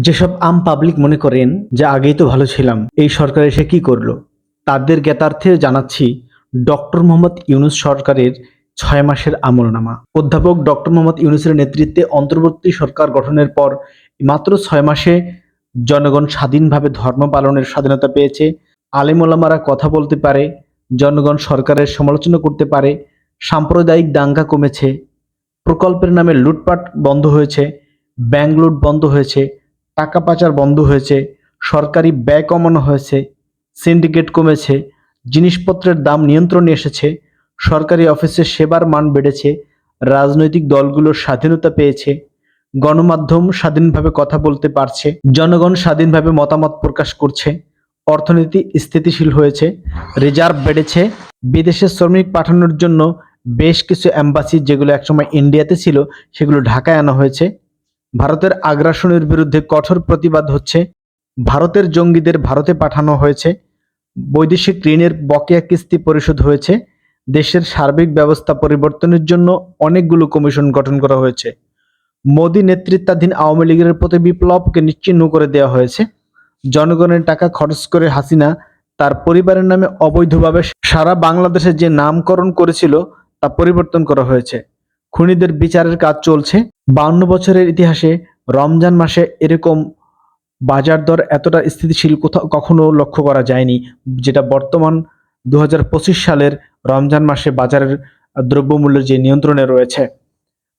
যেসব আম পাবলিক মনে করেন যে আগেই তো ভালো ছিলাম, এই সরকার এসে কি করল? তাদের জ্ঞাতার্থে জানাচ্ছি ডক্টর মোহাম্মদ ইউনুস সরকারের ছয় মাসের আমলনামা। অধ্যাপক ডক্টর মোহাম্মদ ইউনুসের নেতৃত্বে অন্তর্বর্তী সরকার গঠনের পর মাত্র ছয় মাসে জনগণ স্বাধীনভাবে ধর্ম পালনের স্বাধীনতা পেয়েছে। আলেমোলামারা কথা বলতে পারে, জনগণ সরকারের সমালোচনা করতে পারে, সাম্প্রদায়িক দাঙ্গা কমেছে, প্রকল্পের নামে লুটপাট বন্ধ হয়েছে, ব্যাংক লুট বন্ধ হয়েছে টাকা পাচার বন্ধ হয়েছে, সরকারি ব্যয় কমানো হয়েছে, সিন্ডিকেট কমেছে, জিনিসপত্রের দাম নিয়ন্ত্রণে এসেছে, সরকারি অফিসের সেবার মান বেড়েছে, রাজনৈতিক দলগুলোর স্বাধীনতা পেয়েছে, গণমাধ্যম স্বাধীনভাবে কথা বলতে পারছে, জনগণ স্বাধীনভাবে মতামত প্রকাশ করছে, অর্থনীতি স্থিতিশীল হয়েছে, রিজার্ভ বেড়েছে, বিদেশে শ্রমিক পাঠানোর জন্য বেশ কিছু অ্যাম্বাসি যেগুলো একসময় ইন্ডিয়াতে ছিল, সেগুলো ঢাকায় আনা হয়েছে ভারতের আগ্রাসনের বিরুদ্ধে কঠোর প্রতিবাদ হচ্ছে। ভারতের জঙ্গিদের ভারতে পাঠানো হয়েছে। বৈদেশিক ঋণের বকেয়া কিস্তি পরিশোধ হয়েছে। দেশের সার্বিক ব্যবস্থা পরিবর্তনের জন্য অনেকগুলো কমিশন গঠন করা হয়েছে। মোদী নেতৃত্বাধীন আওয়ামী লীগের প্রতি বিপ্লবকে নিশ্চিহ্ন করে দেওয়া হয়েছে। জনগণের টাকা খরচ করে হাসিনা তার পরিবারের নামে অবৈধভাবে সারা বাংলাদেশে যে নামকরণ করেছিল তা পরিবর্তন করা হয়েছে। খুনিদের বিচারের কাজ চলছে। বাউন্ন বছরের ইতিহাসে রমজান মাসে এরকম বাজার দর এতটা স্থিতিশীল কোথাও কখনো লক্ষ্য করা যায়নি, যেটা বর্তমান দু হাজার পঁচিশ সালের রমজান মাসে বাজারের দ্রব্যমূল্যের যে নিয়ন্ত্রণে রয়েছে।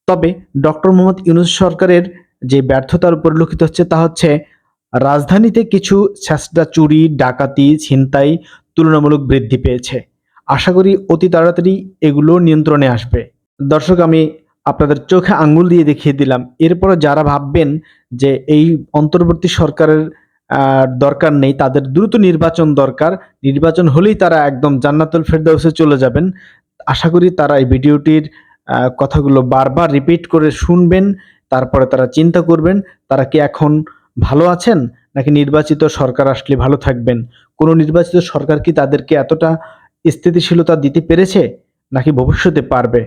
তবে ডক্টর মোহাম্মদ ইউনুস সরকারের যে ব্যর্থতার পরিলক্ষিত হচ্ছে তা হচ্ছে, রাজধানীতে কিছু ছেঁচড়া চুরি, ডাকাতি, ছিনতাই তুলনামূলক বৃদ্ধি পেয়েছে। আশা করি অতি তাড়াতাড়ি এগুলো নিয়ন্ত্রণে আসবে। দর্শক, আমি আপনাদের চোখে আঙ্গুল দিয়ে দেখিয়ে দিলাম। এরপরে যারা ভাববেন যে এই অন্তর্বর্তী সরকারের দরকার নেই, তাদের দ্রুত নির্বাচন দরকার। নির্বাচন হলেই তারা একদম জান্নাতুল ফেরদাউসে চলে যাবেন। আশা করি তারা এই ভিডিওটির কথাগুলো বারবার রিপিট করে শুনবেন, তারপরে তারা চিন্তা করবেন, তারা কি এখন ভালো আছেন, নাকি নির্বাচিত সরকার আসলে ভালো থাকবেন? কোনো নির্বাচিত সরকার কি তাদেরকে এতটা স্থিতিশীলতা দিতে পেরেছে, নাকি ভবিষ্যতে পারবে?